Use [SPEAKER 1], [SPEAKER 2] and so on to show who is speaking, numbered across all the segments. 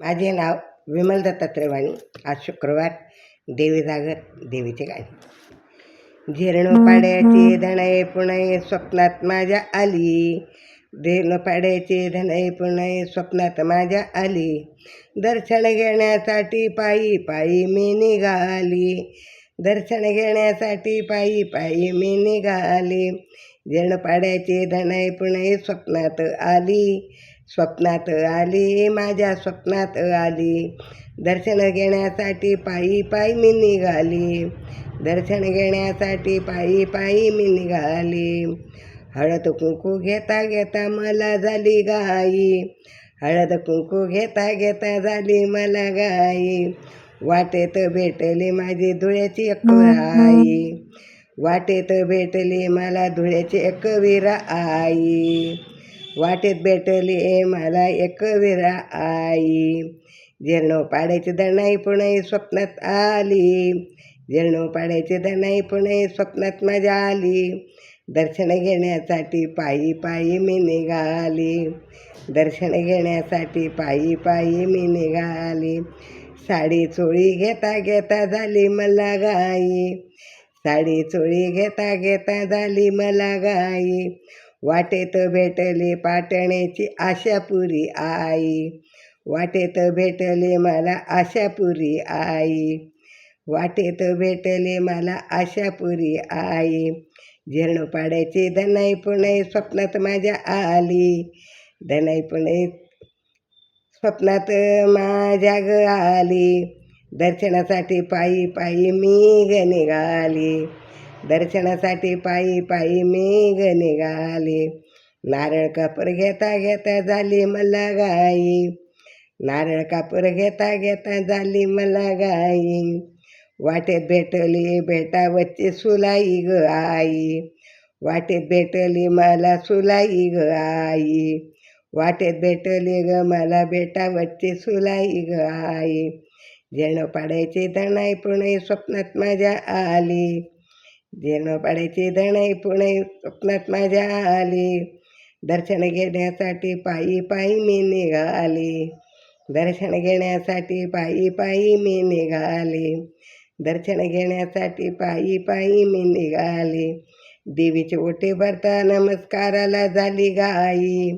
[SPEAKER 1] माझे नाव विमल दत्तात्रय वाणी आज शुक्रवार देवी जागर देवीचे गाणे. जीर्णपाड्याची धनय पुणे स्वप्नात माझ्या आली. जीर्णपाड्याची धनय पुणे स्वप्नात माझ्या आली. दर्शन घेण्यासाठी पायी पायी मी निघाली. दर्शन घेण्यासाठी पायी पायी मी निघाली. जीर्णपाड्याची धनय पुणे स्वप्नात आली. स्वप्नात आली माझ्या स्वप्नात आली. दर्शन घेण्यासाठी पायी पायी मी निघाली. दर्शन घेण्यासाठी पायी पायी मी निघाली. हळद कुंकू घेता घेता मला झाली गाई हळद कुंकू घेता घेता झाली मला गाई वाटेत भेटली माझी धुळ्याची आई वाटेत भेटली मला धुळ्याची एकवीरा आई वाटेत भेटली मला एकवीरा आई. जेरणो पाड्याची दणाई पुणे स्वप्नात आली. जेरणो पाड्याची दणाई पुणे स्वप्नात माझ्या आली. दर्शन घेण्यासाठी पायी पायी मी निघाली. दर्शन घेण्यासाठी पायी पायी मी निघाली. साडी चोळी घेता घेता झाली मला गाई. साडी चोळी घेता घेता झाली मला गाई. वाटेत भेटले पाटण्याची आशापुरी आई. वाटेत भेटले मला आशापुरी आई. वाटेत भेटले मला आशापुरी आई. जीर्णपाड्याची धनाई पुणे स्वप्नात माझ्या आली. धनाई पुणे स्वप्नात माझ्या ग आली. दर्शनासाठी पायी पायी मी ग निघाली. दर्शनासाठी पायी पायी मी ग निघाली. नारळ कापूर घेता घेता झाली मला गाई नारळ कापूर घेता घेता झाली मला गाई वाटेत भेटली भेटावरची सुलाई ग आई. वाटेत भेटली मला सुलाई ग आई. वाटेत भेटली ग मला बेटावरची सुलाई ग आई. जेणं पाडायची धणाई पुणे स्वप्नात माझ्या आली. जेणं पाडायची धणाई पुणे स्वप्नात माझ्या आली. दर्शन घेण्यासाठी पायी पायी मी निघाली. दर्शन घेण्यासाठी पायी पायी मी निघाली. दर्शन घेण्यासाठी पायी पायी मी निघाली. देवीचे ओटे भरता नमस्काराला झाली गाई.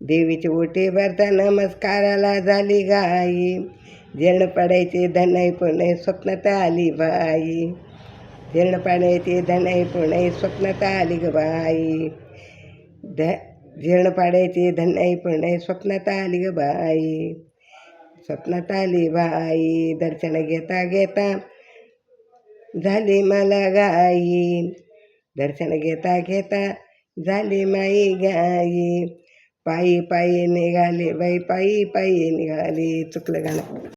[SPEAKER 1] देवीचे ओटे भरता नमस्काराला झाली गाई. जेण पडायचे धनई पुणे स्वप्नात आली बाई. जेण पाडायचे धनई पुणे स्वप्नात आली ग बाई? ध जेण पाडायचे धनई पुणे स्वप्नात आली ग बाई? स्वप्नात आली बाई? दर्शन घेता घेता झाली मला गाई. दर्शन घेता घेता झाली माई गाई. पायी पायी निघाली बाई पायी पायी निघाली. चुकलं गाणं.